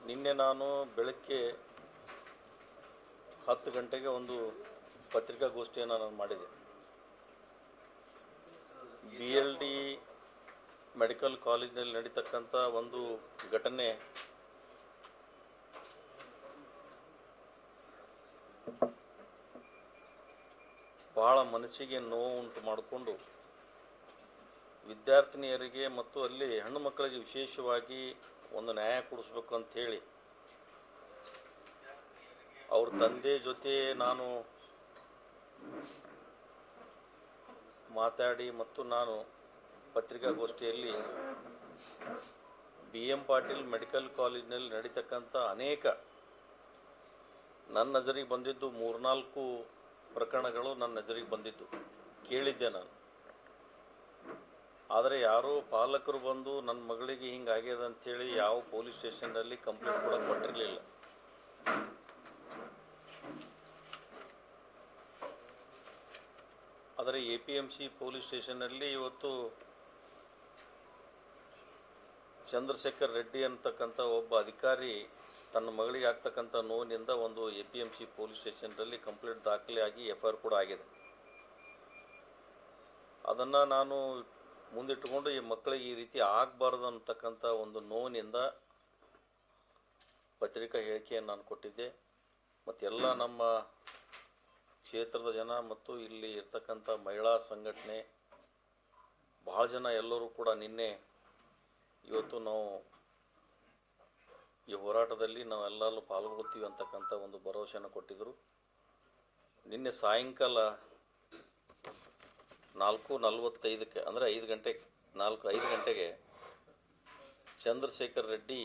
ನಿನ್ನೆ ನಾನು ಬೆಳಗ್ಗೆ ಹತ್ತು ಗಂಟೆಗೆ ಒಂದು ಪತ್ರಿಕಾಗೋಷ್ಠಿಯನ್ನು ನಾನು ಮಾಡಿದೆ. ಬಿ ಎಲ್ ಡಿ ಮೆಡಿಕಲ್ ಕಾಲೇಜಿನಲ್ಲಿ ನಡೀತಕ್ಕಂಥ ಒಂದು ಘಟನೆ ಭಾಳ ಮನಸ್ಸಿಗೆ ನೋವು ಉಂಟು ಮಾಡಿಕೊಂಡು ವಿದ್ಯಾರ್ಥಿನಿಯರಿಗೆ ಮತ್ತು ಅಲ್ಲಿ ಹೆಣ್ಣು ಮಕ್ಕಳಿಗೆ ವಿಶೇಷವಾಗಿ ಒಂದು ನ್ಯಾಯ ಕೊಡಿಸ್ಬೇಕು ಅಂತ ಹೇಳಿ ಅವ್ರ ತಂದೆ ಜೊತೆ ನಾನು ಮಾತಾಡಿ ಮತ್ತು ನಾನು ಪತ್ರಿಕಾಗೋಷ್ಠಿಯಲ್ಲಿ ಬಿ ಎಂ ಪಾಟೀಲ್ ಮೆಡಿಕಲ್ ಕಾಲೇಜಿನಲ್ಲಿ ನಡೀತಕ್ಕಂಥ ಅನೇಕ ನನ್ನ ನಜರಿಗೆ ಬಂದಿದ್ದು ಮೂರ್ನಾಲ್ಕು ಪ್ರಕರಣಗಳು ನನ್ನ ನಜರಿಗೆ ಬಂದಿದ್ದು ಕೇಳಿದ್ದೆ ನಾನು. ಆದರೆ ಯಾರೋ ಪಾಲಕರು ಬಂದು ನನ್ನ ಮಗಳಿಗೆ ಹಿಂಗಾಗ್ಯದ ಅಂಥೇಳಿ ಯಾವ ಪೊಲೀಸ್ ಸ್ಟೇಷನ್ನಲ್ಲಿ ಕಂಪ್ಲೇಂಟ್ ಕೂಡ ಕೊಟ್ಟಿರಲಿಲ್ಲ. ಆದರೆ A P M C police ಸ್ಟೇಷನ್ನಲ್ಲಿ ಇವತ್ತು ಚಂದ್ರಶೇಖರ್ ರೆಡ್ಡಿ ಅಂತಕ್ಕಂಥ ಒಬ್ಬ ಅಧಿಕಾರಿ ತನ್ನ ಮಗಳಿಗೆ ಆಗ್ತಕ್ಕಂಥ ನೋವಿನಿಂದ ಒಂದು A P M C police ಸ್ಟೇಷನ್ನಲ್ಲಿ complaint ದಾಖಲೆ ಆಗಿ ಎಫ್ ಐ ಆರ್ ಕೂಡ ಆಗಿದೆ. ಅದನ್ನು ನಾನು ಮುಂದಿಟ್ಟುಕೊಂಡು ಈ ಮಕ್ಕಳಿಗೆ ಈ ರೀತಿ ಆಗಬಾರ್ದು ಅಂತಕ್ಕಂಥ ಒಂದು ನೋವಿನಿಂದ ಪತ್ರಿಕಾ ಹೇಳಿಕೆಯನ್ನು ನಾನು ಕೊಟ್ಟಿದ್ದೆ. ಮತ್ತು ಎಲ್ಲ ನಮ್ಮ ಕ್ಷೇತ್ರದ ಜನ ಮತ್ತು ಇಲ್ಲಿ ಇರ್ತಕ್ಕಂಥ ಮಹಿಳಾ ಸಂಘಟನೆ ಭಾಳ ಜನ ಎಲ್ಲರೂ ಕೂಡ ನಿನ್ನೆ ಇವತ್ತು ನಾವು ಈ ಹೋರಾಟದಲ್ಲಿ ನಾವೆಲ್ಲರೂ ಪಾಲ್ಗೊಳ್ತೀವಿ ಅಂತಕ್ಕಂಥ ಒಂದು ಭರವಸೆಯನ್ನು ಕೊಟ್ಟಿದ್ದರು ನಿನ್ನೆ ಸಾಯಂಕಾಲ ನಾಲ್ಕು ನಲವತ್ತೈದಕ್ಕೆ, ಅಂದರೆ ಐದು ಗಂಟೆಗೆ ನಾಲ್ಕು, ಐದು ಗಂಟೆಗೆ ಚಂದ್ರಶೇಖರ್ ರೆಡ್ಡಿ,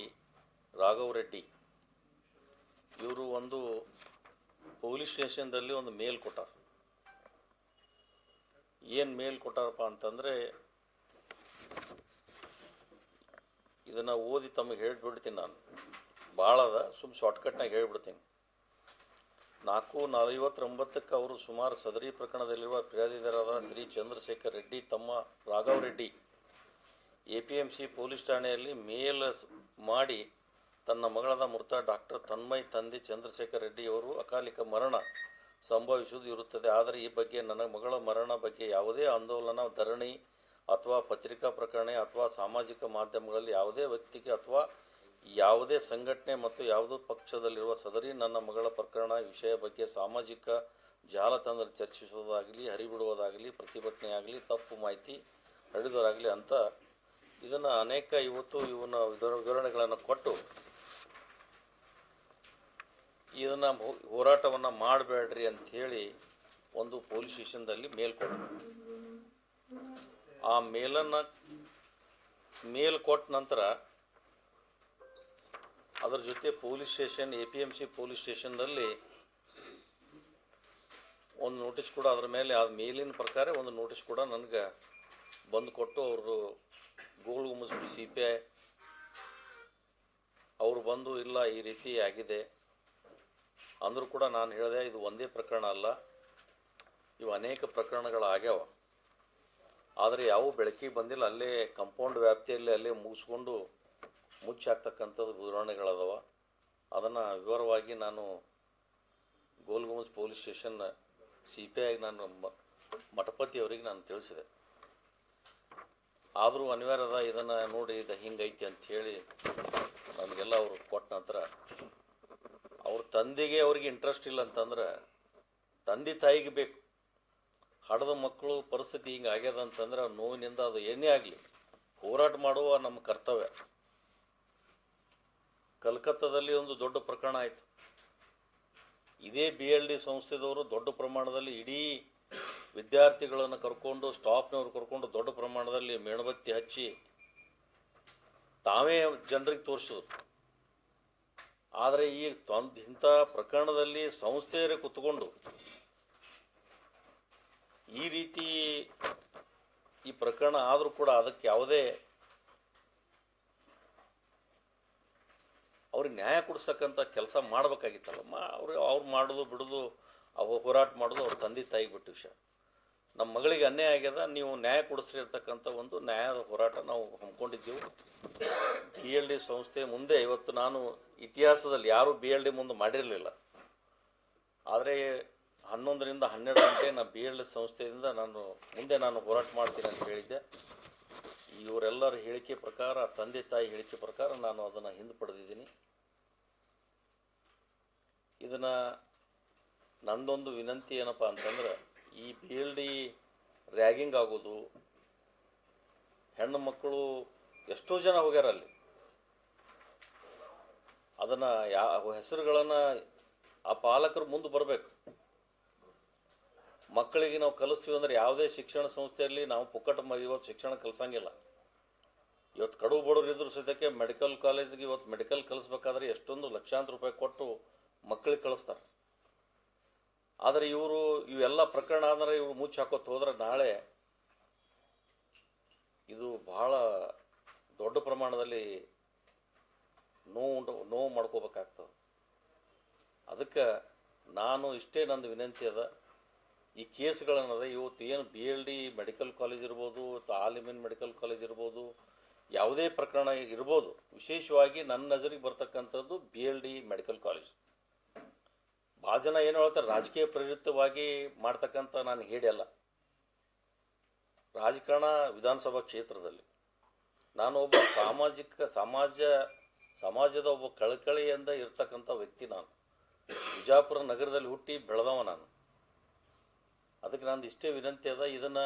ರಾಘವ್ ರೆಡ್ಡಿ, ಇವರು ಒಂದು ಪೊಲೀಸ್ ಸ್ಟೇಷನ್ದಲ್ಲಿ ಒಂದು ಮೇಲ್ ಕೊಟ್ಟಾರ. ಏನು ಮೇಲ್ ಕೊಟ್ಟಾರಪ್ಪ ಅಂತಂದರೆ, ಇದನ್ನು ಓದಿ ತಮಗೆ ಹೇಳಿಬಿಡ್ತೀನಿ ನಾನು. ಭಾಳ ಅದ ಸುಮ್ಮ ಶಾರ್ಟ್ಕಟ್ನಾಗ ಹೇಳ್ಬಿಡ್ತೀನಿ. ನಾಲ್ಕು ನಲವತ್ತೊಂಬತ್ತಕ್ಕೆ ಅವರು ಸುಮಾರು ಸದರಿ ಪ್ರಕರಣದಲ್ಲಿರುವ ಫಿರ್ಯಾದಿದಾರರಾದ ಶ್ರೀ ಚಂದ್ರಶೇಖರ್ ರೆಡ್ಡಿ ತಮ್ಮ Raghav Reddy A P M C police ಠಾಣೆಯಲ್ಲಿ ಮೇಲ್ ಮಾಡಿ ತನ್ನ ಮಗಳಾದ ಮೃತ ಡಾಕ್ಟರ್ ತನ್ಮಯ್ ತಂದೆ ಚಂದ್ರಶೇಖರ್ ರೆಡ್ಡಿ ಅವರು ಅಕಾಲಿಕ ಮರಣ ಸಂಭವಿಸುವುದು ಇರುತ್ತದೆ. ಆದರೆ ಈ ಬಗ್ಗೆ ನನ್ನ ಮಗಳ ಮರಣ ಬಗ್ಗೆ ಯಾವುದೇ ಆಂದೋಲನ, ಧರಣಿ ಅಥವಾ ಪತ್ರಿಕಾ ಪ್ರಕರಣ ಅಥವಾ ಸಾಮಾಜಿಕ ಮಾಧ್ಯಮಗಳಲ್ಲಿ ಯಾವುದೇ ವ್ಯಕ್ತಿಗೆ ಅಥವಾ ಯಾವುದೇ ಸಂಘಟನೆ ಮತ್ತು ಯಾವುದೋ ಪಕ್ಷದಲ್ಲಿರುವ ಸದರಿ ನನ್ನ ಮಗಳ ಪ್ರಕರಣ ವಿಷಯ ಬಗ್ಗೆ ಸಾಮಾಜಿಕ ಜಾಲತಾಣದಲ್ಲಿ ಚರ್ಚಿಸೋದಾಗಲಿ ಹರಿಬಿಡುವುದಾಗಲಿ, ಪ್ರತಿಭಟನೆಯಾಗಲಿ, ತಪ್ಪು ಮಾಹಿತಿ ಹರಿದೋರಾಗಲಿ ಅಂತ ಇದನ್ನು ಅನೇಕ ಇವತ್ತು ಇವನ ವಿವರಣೆಗಳನ್ನು ಕೊಟ್ಟು ಇದನ್ನು ಹೋರಾಟವನ್ನು ಮಾಡಬೇಡ್ರಿ ಅಂಥೇಳಿ ಒಂದು ಪೊಲೀಸ್ ಸ್ಟೇಷನ್ದಲ್ಲಿ ಮೇಲ್ ಕೊಟ್ಟರು ಆ ಮೇಲನ್ನು, ಮೇಲ್ ಕೊಟ್ಟ ನಂತರ ಅದರ ಜೊತೆ police station, A P M C police ಸ್ಟೇಷನ್ನಲ್ಲಿ ಒಂದು ನೋಟಿಸ್ ಕೂಡ ಅದರ ಮೇಲೆ ಆ ಮೇಲಿನ ಪ್ರಕಾರ ಒಂದು ನೋಟಿಸ್ ಕೂಡ ನನಗೆ ಬಂದು ಕೊಟ್ಟು ಅವರು ಗೋಳು ಗುಮ್ಮಸ್ ಸಿ ಪಿ ಐ ಅವರು ಬಂದು ಇಲ್ಲ ಈ ರೀತಿ ಆಗಿದೆ ಅಂದರೂ ಕೂಡ ನಾನು ಹೇಳಿದೆ, ಇದು ಒಂದೇ ಪ್ರಕರಣ ಅಲ್ಲ, ಇವು ಅನೇಕ ಪ್ರಕರಣಗಳಾಗ್ಯಾವ ಆದರೆ ಯಾವ ಬೆಳಕಿಗೆ ಬಂದಿಲ್ಲ, ಅಲ್ಲೇ ಕಂಪೌಂಡ್ ವ್ಯಾಪ್ತಿಯಲ್ಲಿ ಅಲ್ಲೇ ಮುಗಿಸ್ಕೊಂಡು ಮುಚ್ಚಾಕ್ತಕ್ಕಂಥದ್ದು ಉದಾಹರಣೆಗಳದಾವ. ಅದನ್ನು ವಿವರವಾಗಿ ನಾನು Golgumbaz police station C P ಐಗೆ ನಾನು ಮಠಪತಿ ಅವರಿಗೆ ನಾನು ತಿಳಿಸಿದೆ. ಆದರೂ ಅನಿವಾರ್ಯದ ಇದನ್ನು ನೋಡಿ ಇದು ಹಿಂಗೈತಿ ಅಂಥೇಳಿ ನನಗೆಲ್ಲ ಅವರು ಕೊಟ್ಟ ನಂತರ ಅವ್ರ ತಂದೆಗೆ ಅವ್ರಿಗೆ ಇಂಟ್ರೆಸ್ಟ್ ಇಲ್ಲ ಅಂತಂದ್ರೆ ತಂದೆ ತಾಯಿಗೆ ಬೇಕು. ಹಡದ ಮಕ್ಕಳು ಪರಿಸ್ಥಿತಿ ಹಿಂಗೆ ಆಗ್ಯದ ಅಂತಂದ್ರೆ ನೋವಿನಿಂದ ಅದು ಏನೇ ಆಗಲಿ ಹೋರಾಟ ಮಾಡುವ ನಮ್ಮ ಕರ್ತವ್ಯ. ಕಲ್ಕತ್ತಾದಲ್ಲಿ ಒಂದು ದೊಡ್ಡ ಪ್ರಕರಣ ಆಯಿತು. ಇದೇ ಬಿ ಎಲ್ ಡಿ ಸಂಸ್ಥೆದವರು ದೊಡ್ಡ ಪ್ರಮಾಣದಲ್ಲಿ ಇಡೀ ವಿದ್ಯಾರ್ಥಿಗಳನ್ನು ಕರ್ಕೊಂಡು, ಸ್ಟಾಫ್ನವ್ರು ಕರ್ಕೊಂಡು ದೊಡ್ಡ ಪ್ರಮಾಣದಲ್ಲಿ ಮೇಣಬತ್ತಿ ಹಚ್ಚಿ ತಾವೇ ಜನರಿಗೆ ತೋರಿಸಿದ್ರು. ಆದರೆ ಈ ತೊಂದ್ ಇಂಥ ಪ್ರಕರಣದಲ್ಲಿ ಸಂಸ್ಥೆಯರೇ ಕುತ್ಕೊಂಡು ಈ ರೀತಿ ಈ ಪ್ರಕರಣ ಆದರೂ ಕೂಡ ಅದಕ್ಕೆ ಯಾವುದೇ ಅವ್ರಿಗೆ ನ್ಯಾಯ ಕೊಡಿಸ್ತಕ್ಕಂಥ ಕೆಲಸ ಮಾಡಬೇಕಾಗಿತ್ತಲ್ಲ ಮಾ ಅವರು ಅವ್ರು ಮಾಡೋದು ಬಿಡೋದು ಅವ ಹೋರಾಟ ಮಾಡೋದು ಅವ್ರ ತಂದೆ ತಾಯಿಗೆ ಬಿಟ್ಟು ವಿಷಯ. ನಮ್ಮ ಮಗಳಿಗೆ ಅನ್ಯಾಯ ಆಗ್ಯದ, ನೀವು ನ್ಯಾಯ ಕೊಡಿಸ್ರಿ ಇರ್ತಕ್ಕಂಥ ಒಂದು ನ್ಯಾಯದ ಹೋರಾಟ ನಾವು ಹಮ್ಮಿಕೊಂಡಿದ್ದೆವು. ಬಿ ಎಲ್ ಡಿ ಸಂಸ್ಥೆ ಮುಂದೆ ಇವತ್ತು ನಾನು ಇತಿಹಾಸದಲ್ಲಿ ಯಾರೂ ಬಿ ಎಲ್ ಡಿ ಮುಂದೆ ಮಾಡಿರಲಿಲ್ಲ. ಆದರೆ ಹನ್ನೊಂದರಿಂದ ಹನ್ನೆರಡು ಗಂಟೆ ನಾನು ಬಿ ಎಲ್ ಡಿ ಸಂಸ್ಥೆಯಿಂದ ನಾನು ಮುಂದೆ ನಾನು ಹೋರಾಟ ಮಾಡ್ತೀನಿ ಅಂತ ಹೇಳಿದ್ದೆ. ಇವರೆಲ್ಲರ ಹೇಳಿಕೆ ಪ್ರಕಾರ, ತಂದೆ ತಾಯಿ ಹೇಳಿಕೆ ಪ್ರಕಾರ ನಾನು ಅದನ್ನು ಹಿಂದೆ ಪಡೆದಿದ್ದೀನಿ. ಇದನ್ನು ನಂದೊಂದು ವಿನಂತಿ ಏನಪ್ಪ ಅಂತಂದ್ರೆ, ಈ ಬಿ ಎಲ್ ಡಿ ರ್ಯಾಗಿಂಗ್ ಆಗೋದು, ಹೆಣ್ಣು ಮಕ್ಕಳು ಎಷ್ಟೋ ಜನ ಹೋಗ್ಯಾರ ಅಲ್ಲಿ. ಅದನ್ನು ಯಾವ ಹೆಸರುಗಳನ್ನು ಆ ಪಾಲಕರು ಮುಂದೆ ಬರಬೇಕು. ಮಕ್ಕಳಿಗೆ ನಾವು ಕಲಿಸ್ತೀವಿ ಅಂದರೆ ಯಾವುದೇ ಶಿಕ್ಷಣ ಸಂಸ್ಥೆಯಲ್ಲಿ ನಾವು ಪುಕ್ಕಟ ಇವತ್ತು ಶಿಕ್ಷಣ ಕಲಿಸಂಗಿಲ್ಲ. ಇವತ್ತು ಕಡು ಬಡವರು ಇದ್ರೂ ಸದ್ಯಕ್ಕೆ ಮೆಡಿಕಲ್ ಕಾಲೇಜಿಗೆ ಇವತ್ತು ಮೆಡಿಕಲ್ ಕಲಿಸ್ಬೇಕಾದ್ರೆ ಎಷ್ಟೊಂದು ಲಕ್ಷಾಂತರ ರೂಪಾಯಿ ಕೊಟ್ಟು ಮಕ್ಕಳಿಗೆ ಕಳಿಸ್ತಾರೆ. ಆದರೆ ಇವರು, ಇವೆಲ್ಲ ಪ್ರಕರಣ ಆದರೆ ಇವರು ಮುಚ್ಚಿ ಹಾಕೋತ್ ಹೋದ್ರೆ ನಾಳೆ ಇದು ಬಹಳ ದೊಡ್ಡ ಪ್ರಮಾಣದಲ್ಲಿ ನೋವು ನೋವು ಮಾಡ್ಕೋಬೇಕಾಗ್ತದೆ. ಅದಕ್ಕೆ ನಾನು ಇಷ್ಟೇ ನಂದು ವಿನಂತಿ ಅದ, ಈ ಕೇಸ್ಗಳನ್ನದ ಇವತ್ತು ಏನು B L D medical college ಇರ್ಬೋದು ಆಲಿಮಿನ್ ಮೆಡಿಕಲ್ ಕಾಲೇಜ್ ಇರ್ಬೋದು, ಯಾವುದೇ ಪ್ರಕರಣ ಇರ್ಬೋದು, ವಿಶೇಷವಾಗಿ ನನ್ನ ನಜರಿಗೆ ಬರ್ತಕ್ಕಂಥದ್ದು ಬಿ ಎಲ್ ಡಿ ಜನ ಏನು ಹೇಳ್ತಾರೆ, ರಾಜಕೀಯ ಪ್ರೇರಿತವಾಗಿ ಮಾಡ್ತಕ್ಕಂಥ ನಾನು ಹೇಳಲ್ಲ ರಾಜಕಾರಣ ವಿಧಾನಸಭಾ ಕ್ಷೇತ್ರದಲ್ಲಿ ನಾನು ಒಬ್ಬ ಸಾಮಾಜಿಕ, ಸಮಾಜ, ಸಮಾಜದ ಒಬ್ಬ ಕಳಕಳಿಯಿಂದ ಇರ್ತಕ್ಕಂಥ ವ್ಯಕ್ತಿ ನಾನು. ವಿಜಾಪುರ ನಗರದಲ್ಲಿ ಹುಟ್ಟಿ ಬೆಳೆದವ ನಾನು. ಅದಕ್ಕೆ ನಂದು ಇಷ್ಟೇ ವಿನಂತಿ ಅದ, ಇದನ್ನು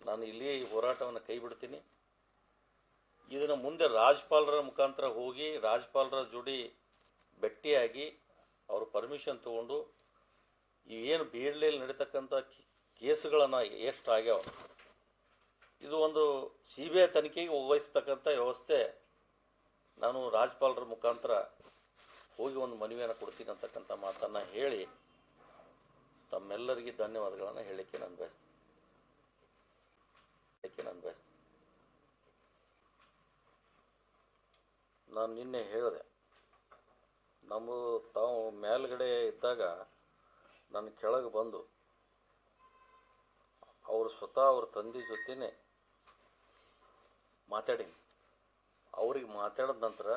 ನಾನು ಇಲ್ಲಿ ಹೋರಾಟವನ್ನು ಕೈ ಬಿಡ್ತೀನಿ ಇದನ್ನು ಮುಂದೆ ರಾಜ್ಪಾಲರ ಮುಖಾಂತರ ಹೋಗಿ, ರಾಜ್ಪಾಲರ ಜೋಡಿ ಭೇಟಿಯಾಗಿ ಅವರು ಪರ್ಮಿಷನ್ ತೊಗೊಂಡು ಏನು ಬಿ ಎಲ್ ಎಲ್ ನಡೀತಕ್ಕಂಥ ಕೇಸುಗಳನ್ನು ಎಷ್ಟು ಆಗ್ಯಾವ. ಇದು ಒಂದು ಸಿ ಬಿ ಐ ತನಿಖೆಗೆ ವಹಿಸ್ತಕ್ಕಂಥ ವ್ಯವಸ್ಥೆ. ನಾನು ರಾಜ್ಪಾಲರ ಮುಖಾಂತರ ಹೋಗಿ ಒಂದು ಮನವಿಯನ್ನು ಕೊಡ್ತೀನಿ ಅಂತಕ್ಕಂಥ ಮಾತನ್ನು ಹೇಳಿ ತಮ್ಮೆಲ್ಲರಿಗೆ ಧನ್ಯವಾದಗಳನ್ನು ಹೇಳಲಿಕ್ಕೆ ನಾನು ಬಯಸ್ತೀನಿ. ಹೇಳಲಿಕ್ಕೆ ನಾನು ಬಯಸ್ತೀನಿ. ನಾನು ನಿನ್ನೆ ಹೇಳಿದೆ. ನಮ್ಮ ತಾವು ಮೇಲ್ಗಡೆ ಇದ್ದಾಗ ನನ್ನ ಕೆಳಗೆ ಬಂದು ಅವರು ಸ್ವತಃ ಅವ್ರ ತಂದೆ ಜೊತೆನೆ ಮಾತಾಡೀನಿ. ಅವ್ರಿಗೆ ಮಾತಾಡಿದ ನಂತರ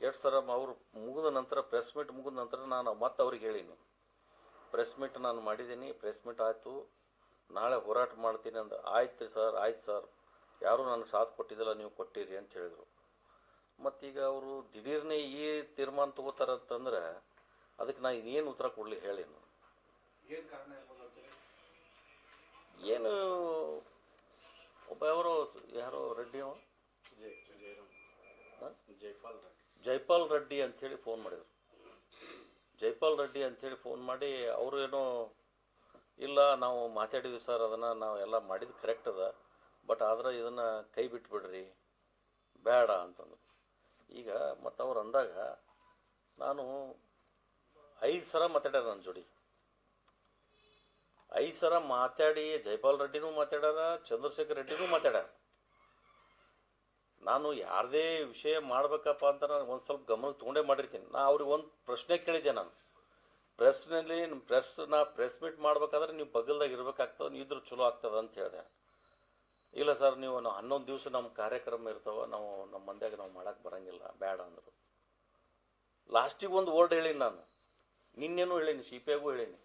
ಎಷ್ಟು ಸರ ಅವರು ಮುಗಿದ ನಂತರ ಪ್ರೆಸ್ ಮೀಟ್ ಮುಗಿದ ನಂತರ ನಾನು ಮತ್ತೆ ಅವ್ರಿಗೆ ಹೇಳೀನಿ. ಪ್ರೆಸ್ ಮೀಟ್ ನಾನು ಮಾಡಿದ್ದೀನಿ ಪ್ರೆಸ್ ಮೀಟ್ ಆಯಿತು. ನಾಳೆ ಹೋರಾಟ ಮಾಡ್ತೀನಿ ಅಂದ್ರೆ ಆಯ್ತು ಸರ್ ಆಯ್ತು ಸರ್ ಯಾರೂ ನನ್ನ ಸಾಥ್ ಕೊಟ್ಟಿದ್ದಿಲ್ಲ, ನೀವು ಕೊಟ್ಟಿರಿ ಅಂತ ಹೇಳಿದರು. ಮತ್ತೀಗ ಅವರು ದಿಢೀರ್ನೇ ಈ ತೀರ್ಮಾನ ತಗೋತಾರಂತಂದ್ರೆ ಅದಕ್ಕೆ ನಾ ಇನ್ನೇನು ಉತ್ತರ ಕೊಡಲಿ ಹೇಳಿ ನಾನು. ಏನ್ ಒಬ್ಬ ಯಾರೋ ಯಾರೋ ರೆಡ್ಡಿ ಅವ ಜೈ ಜಯರಾಮ್ ಹಾ? ಜೈಪಾಲ್ ರೆಡ್ಡಿ. ಜೈಪಾಲ್ ರೆಡ್ಡಿ ಅಂಥೇಳಿ ಫೋನ್ ಮಾಡಿದರು. ಜೈಪಾಲ್ ರೆಡ್ಡಿ ಅಂಥೇಳಿ ಫೋನ್ ಮಾಡಿ ಅವರು ಏನೋ ಇಲ್ಲ ನಾವು ಮಾತಾಡಿದ್ವಿ ಸರ್ ಅದನ್ನು ನಾವು ಎಲ್ಲ ಮಾಡಿದ್ದು ಕರೆಕ್ಟ್ ಅದ ಬಟ್ ಆದ್ರೆ ಇದನ್ನು ಕೈ ಬಿಟ್ಬಿಡ್ರಿ ಬೇಡ ಅಂತಂದ್ರು. ಈಗ ಮತ್ತು ಅವ್ರು ಅಂದಾಗ, ನಾನು ಐದು ಸಲ ಮಾತಾಡ್ಯಾರ ನನ್ನ ಜೋಡಿ. ಐದು ಸಲ ಮಾತಾಡಿ ಜೈಪಾಲ್ ರೆಡ್ಡಿನೂ ಮಾತಾಡ್ಯಾರ, ಚಂದ್ರಶೇಖರ್ ರೆಡ್ಡಿನೂ ಮಾತಾಡ್ಯಾರ. ನಾನು ಯಾರದೇ ವಿಷಯ ಮಾಡಬೇಕಪ್ಪ ಅಂತ ನಾನು ಒಂದು ಸ್ವಲ್ಪ ಗಮನ ತೊಗೊಂಡೇ ಮಾಡಿರ್ತೀನಿ. ನಾ ಅವ್ರಿಗೆ ಒಂದು ಪ್ರಶ್ನೆ ಕೇಳಿದ್ದೆ ನಾನು. ಪ್ರೆಸ್ನಲ್ಲಿ ಪ್ರೆಸ್ ನಾ ಪ್ರೆಸ್ ಮೀಟ್ ಮಾಡ್ಬೇಕಾದ್ರೆ ನೀವು ಬಗಲ್ದಾಗ ಇರಬೇಕಾಗ್ತದೆ, ನೀವು ಇದ್ರ ಚಲೋ ಆಗ್ತದೆ ಅಂತ ಹೇಳಿದೆ. ಇಲ್ಲ ಸರ್, ನೀವು ನಾವು ಹನ್ನೊಂದು ದಿವಸ ನಮ್ಮ ಕಾರ್ಯಕ್ರಮ ಇರ್ತಾವೆ, ನಾವು ನಮ್ಮ ಮಂದ್ಯಾಗ ನಾವು ಮಾಡಕ್ ಬರಂಗಿಲ್ಲ ಬೇಡ ಅಂದರು. ಲಾಸ್ಟಿಗೆ ಒಂದು ವರ್ಡ್ ಹೇಳೀನಿ ನಾನು. ನಿನ್ನೇನು ಹೇಳೀನಿ ಸಿ ಪಿ ಹೇಳೀನಿ.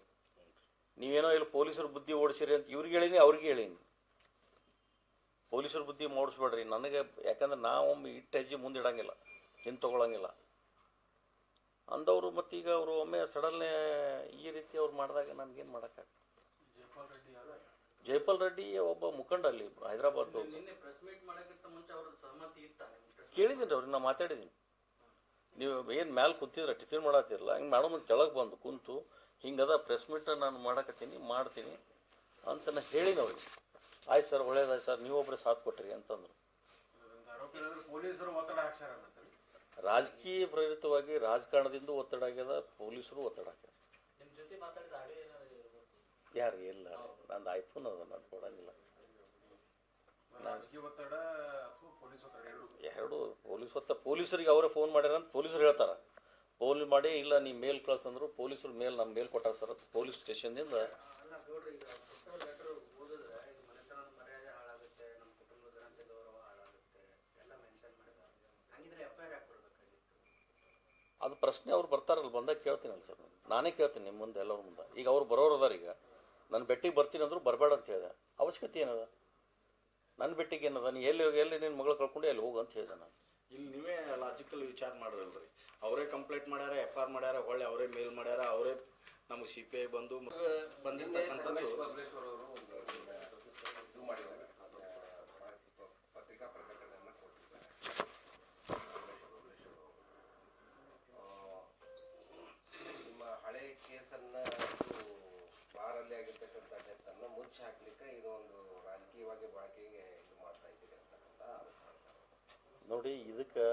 ನೀವೇನೋ ಇಲ್ಲಿ ಪೊಲೀಸರು ಬುದ್ಧಿ ಓಡಿಸಿರಿ ಅಂತ ಇವ್ರಿಗೆ ಹೇಳೀನಿ, ಅವ್ರಿಗೆ ಹೇಳೀನಿ. ಪೊಲೀಸರು ಬುದ್ಧಿ ಮಾಡಿಸ್ಬೇಡ್ರಿ, ನನಗೆ ಯಾಕಂದ್ರೆ ನಾವೊಮ್ಮೆ ಇಟ್ಟು ಹೆಜ್ಜೆ ಮುಂದೆ ಇಡಂಗಿಲ್ಲ, ಹಿಂದೆ ತೊಗೊಳಂಗಿಲ್ಲ. ಅಂದವರು ಮತ್ತೀಗ ಅವರು ಒಮ್ಮೆ ಸಡನ್ನೇ ಈ ರೀತಿ ಅವ್ರು ಮಾಡಿದಾಗ ನನಗೇನು ಮಾಡೋಕ್ಕಾಗ್ತದೆ ಜೈಪಾಲ್ ರೆಡ್ಡಿ ಒಬ್ಬ ಮುಖಂಡ ಅಲ್ಲಿ ಹೈದರಾಬಾದ್ ನಿನ್ನೆ ಪ್ರೆಸ್ ಮೀಟ್ ಮಾಡಕ್ಕಿಂತ ಮುಂಚೆ ಅವ್ರ ಸಹಮತಿ ಇತ್ತ ಕೇಳಿದ್ದೀನಿ ಅವ್ರಿಗೆ ನಾ ಮಾತಾಡಿದ್ದೀನಿ. ನೀವು ಏನು ಮ್ಯಾಲೆ ಕೂತಿದ್ರೆ ಟಿಫಿನ್ ಮಾಡತ್ತಿರಲ್ಲ ಹಿಂಗೆ ಮಾಡೋ ಮುಂದೆ ಕೆಳಗೆ ಬಂದು ಕುಂತು ಹಿಂಗದ ಪ್ರೆಸ್ ಮೀಟ್ ನಾನು ಮಾಡಕತ್ತೀನಿ ಮಾಡ್ತೀನಿ ಅಂತ ನಾ ಹೇಳಿನಿ ಅವ್ರಿಗೆ. ಆಯ್ತು ಸರ್ ಒಳ್ಳೇದಾಯ್ತು ಸರ್ ನೀವೊಬ್ಬರೇ ಸಾಥ್ ಕೊಟ್ರಿ ಅಂತಂದ್ರು. ರಾಜಕೀಯ ಪ್ರೇರಿತವಾಗಿ ರಾಜಕಾರಣದಿಂದ ಒತ್ತಡ ಆಗ್ಯದ ಪೊಲೀಸರು ಒತ್ತಡ ಆಗ್ಯದ. ಯಾರು ಇಲ್ಲ ನಂದು ಐಫೋನ್ ಅದ ನಾನು ಕೊಡಂಗಿಲ್ಲ. ಎರಡು? ಪೊಲೀಸ್ ಒತ್ತ ಪೊಲೀಸರಿಗೆ ಅವರೇ ಫೋನ್ ಮಾಡ್ಯಾರ ಅಂತ ಪೊಲೀಸರು ಹೇಳ್ತಾರೆ. ಪೊಲೀಸ್ ಮಾಡಿ ಇಲ್ಲ ನೀ ಮೇಲ್ ಕಳಿಸ್ತಂದ್ರು ಪೊಲೀಸರು ಮೇಲ್ ನಮ್ಮ ಮೇಲ್ ಕೊಟ್ಟಾರ ಸರ್ ಪೊಲೀಸ್ ಸ್ಟೇಷನ್ನಿಂದ ಅದು ಪ್ರಶ್ನೆ ಅವ್ರು ಬರ್ತಾರಲ್ಲ ಬಂದಾಗ ಕೇಳ್ತೀನಲ್ಲ ಸರ್ ನಾನೇ ಕೇಳ್ತೀನಿ ನಿಮ್ಮ ಮುಂದೆ ಎಲ್ಲರ ಮುಂದೆ. ಈಗ ಅವ್ರು ಬರೋರು ಅದಾರ ಈಗ. ನನ್ನ ಬೆಟ್ಟಿಗೆ ಬರ್ತೀನಿ ಅಂದರೂ ಬರಬೇಡ ಅಂತ ಹೇಳಿದೆ. ಅವಶ್ಯಕತೆ ಏನದ? ನನ್ನ ಬೆಟ್ಟಿಗೆ ಏನದ? ನೀ ಎಲ್ಲಿ ಹೋಗಿ ಎಲ್ಲಿ ನಿನ್ನ ಮಗಳು ಕಳ್ಕೊಂಡು ಎಲ್ಲಿ ಹೋಗು ಅಂತ ಹೇಳಿದೆ ನಾನು. ಇಲ್ಲಿ ನೀವೇ ಲಾಜಿಕಲ್ ವಿಚಾರ ಮಾಡಿರಲ್ರಿ. ಅವರೇ ಕಂಪ್ಲೇಂಟ್ ಮಾಡ್ಯಾರ ಎಫ್ ಆರ್ ಮಾಡ್ಯಾರ ಹೊಳ್ಳಿ ಅವರೇ ಮೇಲ್ ಮಾಡ್ಯಾರ ಅವರೇ ನಮಗೆ ಸಿ ಪಿ ಐ ಬಂದು ಬಂದಿರ್ತಕ್ಕಂಥದ್ದು ಇದು ಒಂದು ರಾಜಕೀಯವಾಗಿ ಬಳಕೆಗೆ ಮಾಡ್ತಾ ಇದ್ದೀರಿ ಅಂತಕ್ಕಂಥ. ನೋಡಿ, ಇದಕ್ಕೆ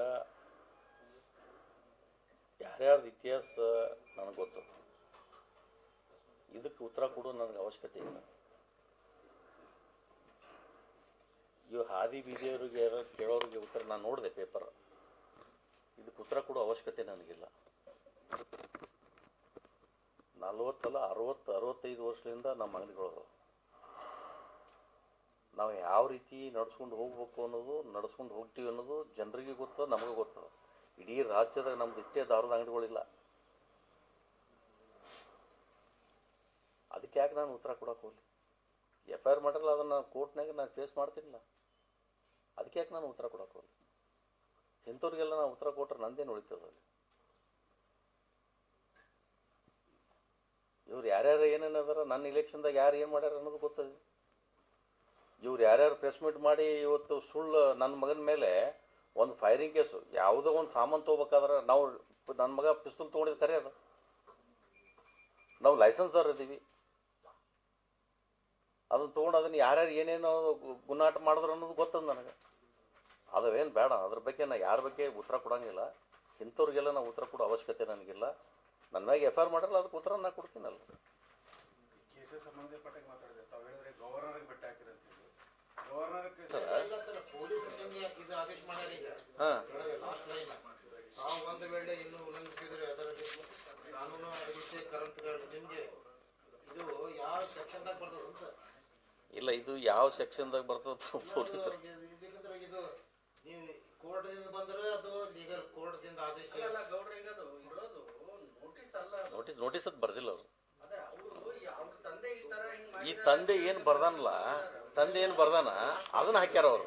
ಯಾರ್ಯಾರ್ದು ಇತಿಹಾಸ ನನಗೆ ಗೊತ್ತು ಇದಕ್ಕೆ ಉತ್ತರ ಕೊಡೋ ನನಗೆ ಅವಶ್ಯಕತೆ ಇಲ್ಲ ಇವು ಹಾದಿ ಬೀದಿಯವರಿಗೆ ಕೇಳೋರಿಗೆ ಉತ್ತರ ನಾನು ನೋಡಿದೆ ಪೇಪರ್ ಇದಕ್ಕೆ ಉತ್ತರ ಕೊಡೋ ಅವಶ್ಯಕತೆ ನನಗಿಲ್ಲ ನಲ್ವತ್ತಲ್ಲ ಅರವತ್ತು, ಅರವತ್ತೈದು ವರ್ಷದಿಂದ ನಮ್ಮ ಅಂಗಡಿಗಳು. ನಾವು ಯಾವ ರೀತಿ ನಡ್ಸ್ಕೊಂಡು ಹೋಗ್ಬೇಕು ಅನ್ನೋದು, ನಡ್ಸ್ಕೊಂಡು ಹೋಗ್ತೀವಿ ಅನ್ನೋದು ಜನರಿಗೆ ಗೊತ್ತದ ನಮಗೆ ಗೊತ್ತದ ಇಡೀ ರಾಜ್ಯದಾಗ ನಮ್ದು ಇಷ್ಟೇ ದಾರದ ಅಂಗಡಿಗಳಿಲ್ಲ. ಅದಕ್ಕೆ ಯಾಕೆ ನಾನು ಉತ್ತರ ಕೊಡಕ್ಕೆ ಹೋಗ್ಲಿ? ಎಫ್ ಐ ಆರ್ ಮಾಡಲ್ಲ, ಅದನ್ನು ನಾನು ಕೋರ್ಟ್ನಾಗ ನಾನು ಫೇಸ್ ಮಾಡ್ತೀನಿಲ್ಲ ಅದಕ್ಕೆ ಯಾಕೆ ನಾನು ಉತ್ತರ ಕೊಡಕ್ಕೆ ಹೋಗ್ಲಿ? ಇಂಥವ್ರಿಗೆಲ್ಲ ನಾನು ಉತ್ತರ ಕೊಟ್ರೆ ನಂದೇನು ಉಳಿತದ ಅಲ್ಲಿ? ಇವ್ರು ಯಾರ್ಯಾರು ಏನೇನು ಅದಾರ, ನನ್ನ ಇಲೆಕ್ಷನ್ದಾಗ ಯಾರು ಏನು ಮಾಡ್ಯಾರ ಅನ್ನೋದು ಗೊತ್ತದ ಇವ್ರು ಯಾರ್ಯಾರು ಪ್ರೆಸ್ ಮೀಟ್ ಮಾಡಿ ಇವತ್ತು ಸುಳ್ಳು ನನ್ನ ಮಗನ ಮೇಲೆ ಒಂದು ಫೈರಿಂಗ್ ಕೇಸು ಯಾವುದೋ ಒಂದು ಸಾಮಾನು ತೊಗೋಬೇಕಾದ್ರೆ ನಾವು ನನ್ನ ಮಗ ಪಿಸ್ತೂಲ್ ತೊಗೊಂಡಿದ್ದು ಖರೆ ಅದು. ನಾವು ಲೈಸೆನ್ಸ್ದವ್ರು ಇದ್ದೀವಿ ಅದನ್ನು ತೊಗೊಂಡು ಅದನ್ನು ಯಾರ್ಯಾರು ಏನೇನೋ ಗುಣಾಟ ಮಾಡಿದ್ರು ಅನ್ನೋದು ಗೊತ್ತದ ನನಗೆ. ಅದೇನು ಬೇಡ, ಅದ್ರ ಬಗ್ಗೆ ನಾ ಯಾರ ಬಗ್ಗೆ ಉತ್ತರ ಕೊಡೋಂಗಿಲ್ಲ. ಇಂಥವ್ರಿಗೆಲ್ಲ ನಾವು ಉತ್ತರ ಕೊಡೋ ಅವಶ್ಯಕತೆ ನನಗಿಲ್ಲ. ನನ್ನ ಮ್ಯಾಗೆ ಎಫ್ ಐ ಆರ್ ಮಾಡಿರಲ್ಲ, ಅದಕ್ಕೆ ಉತ್ತರ ನಾನು ಕೊಡ್ತೀನಲ್ಲ. ಒಂದು ವೇಳೆ ಇನ್ನು ಉಲ್ಲಂಘಿಸಿದ್ರೆ ಅದರಲ್ಲಿ ಕಾನೂನು ಕರೆಂಟ್ಗಳು ನಿಮಗೆ ಇದು ಯಾವ ಸೆಕ್ಷನ್ದಾಗ ಬರ್ತದೆ ಅಂತ ಇಲ್ಲ ಇದು ಯಾವ ಸೆಕ್ಷನ್ದಾಗ ಬರ್ತದೆ ಪೊಲೀಸರು ಇದು ನೀವು ಕೋರ್ಟ್ದಿಂದ ಬಂದ್ರೆ ಅದು. ಲೀಗಲ್ ಕೋರ್ಟ್ದಿಂದ ಆದೇಶ ಅಲ್ಲ ಗೌಡ್ರ ಈಗ ಅದು ಇರೋದು ನೋಟಿಸ್ ಅಲ್ಲ. ನೋಟಿಸ್ ನೋಟಿಸ್ ಅದು ಬರ್ದಿಲ್ಲ ಅವರು ಈ ತಂದೆ ಏನು ಬರ್ದಾನಲ್ಲ? ತಂದೆ ಏನು ಬರ್ದಾನ ಅದನ್ನ ಹಾಕ್ಯಾರ ಅವರು.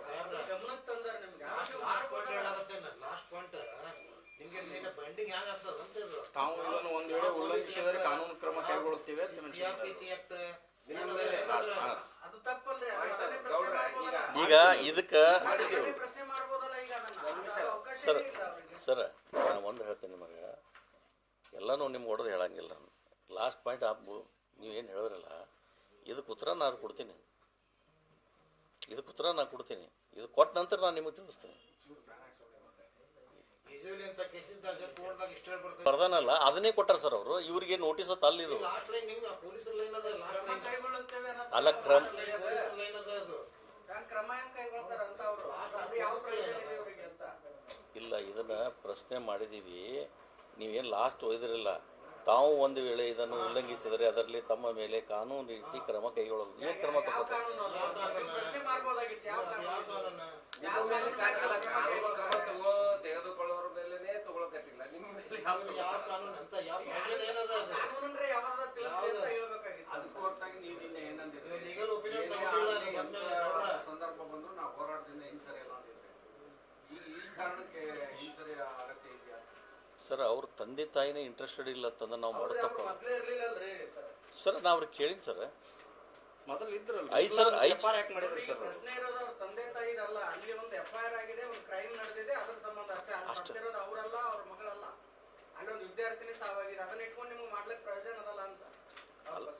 ತಾವು ಇದನ್ನು ಒಂದ್ ವೇಳೆ ಉಲ್ಲಂಘಿಸಿದರೆ ಕಾನೂನು ಕ್ರಮ ಕೈಗೊಳ್ಳುತ್ತೇವೆ. ಈಗ ಇದಕ್ಕೆ ಅದನ್ನೇ ಪ್ರಶ್ನೆ ಮಾಡ್ಬೋದಲ್ಲ ಈಗ ಅದನ್ನ ಸರ್ ಸರ್ ನಾನು ಒಂದು ಹೇಳ್ತೀನಿ ನಿಮಗೆ. ಎಲ್ಲನೂ ನಿಮ್ಗೆ ಹೊಡೆದು ಹೇಳಂಗಿಲ್ಲ ನಾನು. ಲಾಸ್ಟ್ ಪಾಯಿಂಟ್ ನೀವು ನೀವೇನು ಹೇಳಿದ್ರಲ್ಲ ಇದಕ್ಕೆ ಉತ್ತರ ನಾನು ಕೊಡ್ತೀನಿ. ಇದಕ್ಕೆ ಉತ್ತರ ನಾನು ಕೊಡ್ತೀನಿ. ಇದು ಕೊಟ್ಟ ನಂತರ ನಾನು ನಿಮಗೆ ತಿಳಿಸ್ತೀನಿ. ಬರ್ದಾನಲ್ಲ ಅದನ್ನೇ ಕೊಟ್ಟಾರ ಸರ್ ಅವರು. ಇವ್ರಿಗೆ ನೋಟಿಸ್ ಅಲ್ಲಿದು ಅಲ್ಲಿ ಲೈನ್ ನಿಮ್ಗೆ ಪೊಲೀಸರ ಲೈನ್ ಅದ ಲಾಸ್ಟ್ ಕ್ರಮ ಇಲ್ಲ ಇದನ್ನ ಪ್ರಶ್ನೆ ಮಾಡಿದೀವಿ. ನೀವೇನು ಲಾಸ್ಟ್ ಒಯ್ದಿರಲ್ಲ. ತಾವು ಒಂದು ವೇಳೆ ಇದನ್ನು ಉಲ್ಲಂಘಿಸಿದರೆ ಅದರಲ್ಲಿ ತಮ್ಮ ಮೇಲೆ ಕಾನೂನು ರೀತಿ ಕ್ರಮ ಕೈಗೊಳ್ಳಲು ಏನು ಕ್ರಮ. ಸಂದರ್ಭ ಬಂದ್ರು ನಾವು ಹೋರಾಟದಿಂದ ಹಿಂಸರಿಯಲ್ಲ ಈ ಈ ಕಾರಣಕ್ಕೆ ಹಿಂಸರಿ ಅಗತ್ಯ ಸರ್ ಅವ್ರ ತಂದೆ ತಾಯಿನೇ ಇಂಟ್ರೆಸ್ಟೆಡ್ ಇಲ್ಲ ಅಂತಂದ್ರೆ ನಾವು ಮಾಡ್ತಪ್ಪ ಮೊದ್ಲೇ ಇರ್ಲಿಲ್ಲಲ್ರಿ ಸರ್? ಸರ್ ನಾ ಅವ್ರಿಗೆ ಕೇಳಿನಿ ಸರ್. ಮೊದಲು ಇದ್ರಲ್ಲ ಐದ್ ಸರ್, ಐದ್- ಎಫ್ ಯಾಕೆ ಮಾಡಿದ್ರಿ ಸರ್ ಪ್ರಶ್ನೆ ಇರೋದು ಅವ್ರ ತಂದೆ ತಾಯಿದಲ್ಲ ಅಲ್ಲಿ ಒಂದು ಎಫ್ ಐ ಆರ್ ಆಗಿದೆ ಒಂದು ಕ್ರೈಮ್ ನಡೆದಿದೆ ಅದ್ರ ಸಂಬಂಧ ಅಷ್ಟೇ. ಅಲ್ಲಿ ಅಷ್ಟೇ. ಸತ್ತಿರೋದು ಅವರಲ್ಲ ಅವ್ರ ಮಗಳಲ್ಲ. ಅಲ್ಲಿ ಒಂದು ವಿದ್ಯಾರ್ಥಿನಿ ಸಾವಾಗಿದೆ. ಅದನ್ನ ಇಟ್ಕೊಂಡು ನಿಮ್ಗೆ ಮಾಡ್ಲಿಕ್ಕೆ ಪ್ರಯೋಜನ ಅದಲ್ಲ ಅಂತ. ಅವ್ರ